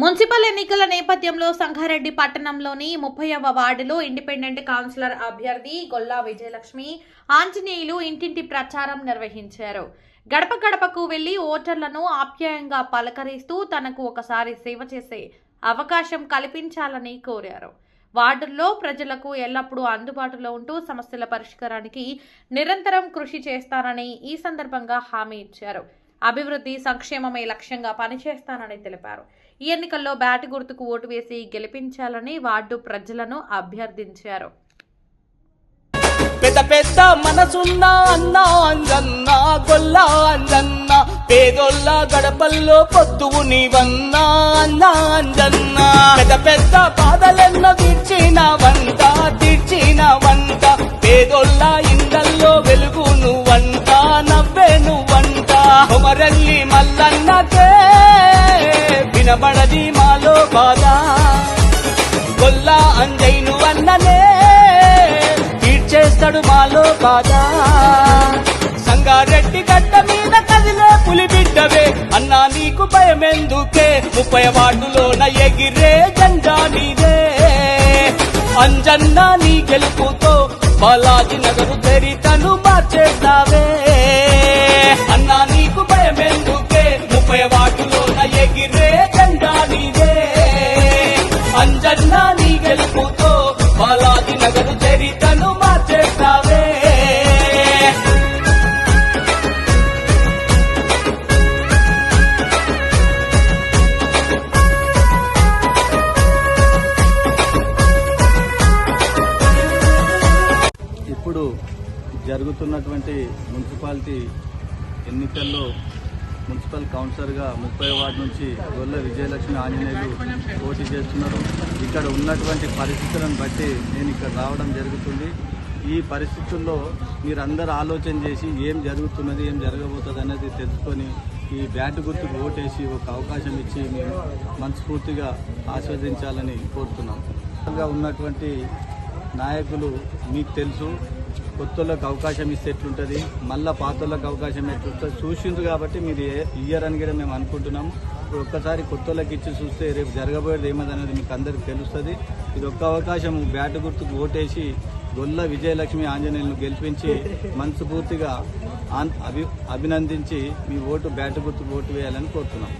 Municipal ఎన్నికల నేపథ్యంలో సంగారెడ్డి పట్టణంలోని ముప్పైవ వార్డులో ఇండిపెండెంట్ కౌన్సిలర్ అభ్యర్థి గొల్లా విజయలక్ష్మి ఆంజనేయులు ఇంటింటి ప్రచారం నిర్వహించారు. గడప గడపకు వెళ్ళి ఓటర్లను ఆప్యాయంగా పలకరిస్తూ తనకు ఒకసారి సేవ చేసే అవకాశం కల్పించాలని కోరారు. వార్డుల్లో ప్రజలకు ఎల్లప్పుడూ అందుబాటులో ఉంటూ సమస్యల పరిష్కారానికి నిరంతరం కృషి చేస్తానని ఈ సందర్భంగా హామీ ఇచ్చారు. అభివృద్ధి సంక్షేమమే లక్ష్యంగా పనిచేస్తానని తెలిపారు. ఈ ఎన్నికల్లో బ్యాట్ గుర్తుకు ఓటు వేసి గెలిపించాలని వార్డు ప్రజలను అభ్యర్థించారు. పెద్ద పెద్ద మనసున్న అన్న అంజన్న గొల్ల అంజన్న పేదోళ్ళ గడపల్లో పొద్దువు నీవన్నా అన్న అంజన్న. పెద్ద పెద్ద బాధలెన్నో తీర్చిన వంట తీర్చిన వంట పేదోళ్ళ ఇండల్లో వెలుగు నువ్వంట నవ్వే నువ్వంట కొమరల్లి మల్లన్నకే నిలబడది మాలో బాధ. గొల్లా అంజైను అన్ననే తీర్చేస్తాడు మాలో బాధ. సంగారెడ్డి గడ్డ మీద కదిలే పులి బిడ్డవే అన్నా నీకు భయమెందుకే? ముప్పై వార్డులోన ఎగిరే జెండా నీదే అంజన్న నీ గెలుపుతో బాలాజీ నగరు తెరితను మార్చేస్తావే. అన్నా నీకు భయమెందుకే? ముప్పై నీ బాలాజీ నగరు చరితను మార్చేస్తావే. ఇప్పుడు జరుగుతున్నటువంటి మున్సిపాలిటీ ఎన్నికల్లో మున్సిపల్ కౌన్సిలర్గా ముప్పై వార్డు నుంచి గొల్ల విజయలక్ష్మి ఆంజనేయులు పోటీ చేస్తున్నారు. ఇక్కడ ఉన్నటువంటి పరిస్థితులను బట్టి నేను ఇక్కడ రావడం జరుగుతుంది. ఈ పరిస్థితుల్లో మీరందరూ ఆలోచన చేసి ఏం జరుగుతున్నది ఏం జరగబోతుంది అనేది తెలుసుకొని ఈ బ్యాట్ గుర్తుకు ఓటేసి ఒక అవకాశం ఇచ్చి మేము మనస్ఫూర్తిగా ఆస్వాదించాలని కోరుతున్నాం. ఉన్నటువంటి నాయకులు మీకు తెలుసు. కొత్తలకు అవకాశం ఇస్తే ఎట్లుంటుంది? మళ్ళా పాతలకు అవకాశం ఎట్లుంటుంది? చూసింది కాబట్టి మీరు ఏ- ఇయ్యరని కూడా మేము అనుకుంటున్నాము. ఇప్పుడు ఒక్కసారి కొత్తలకు ఇచ్చి చూస్తే రేపు జరగబోయేది ఏమది అనేది మీకు అందరికి తెలుస్తుంది. ఇది ఒక్క అవకాశం బ్యాట్ గుర్తుకు ఓటేసి గొల్ల విజయలక్ష్మి ఆంజనేయులను గెలిపించి మనస్ఫూర్తిగా అభి అభినందించి మీ ఓటు బ్యాట్ గుర్తుకు ఓటు వేయాలని కోరుతున్నాం.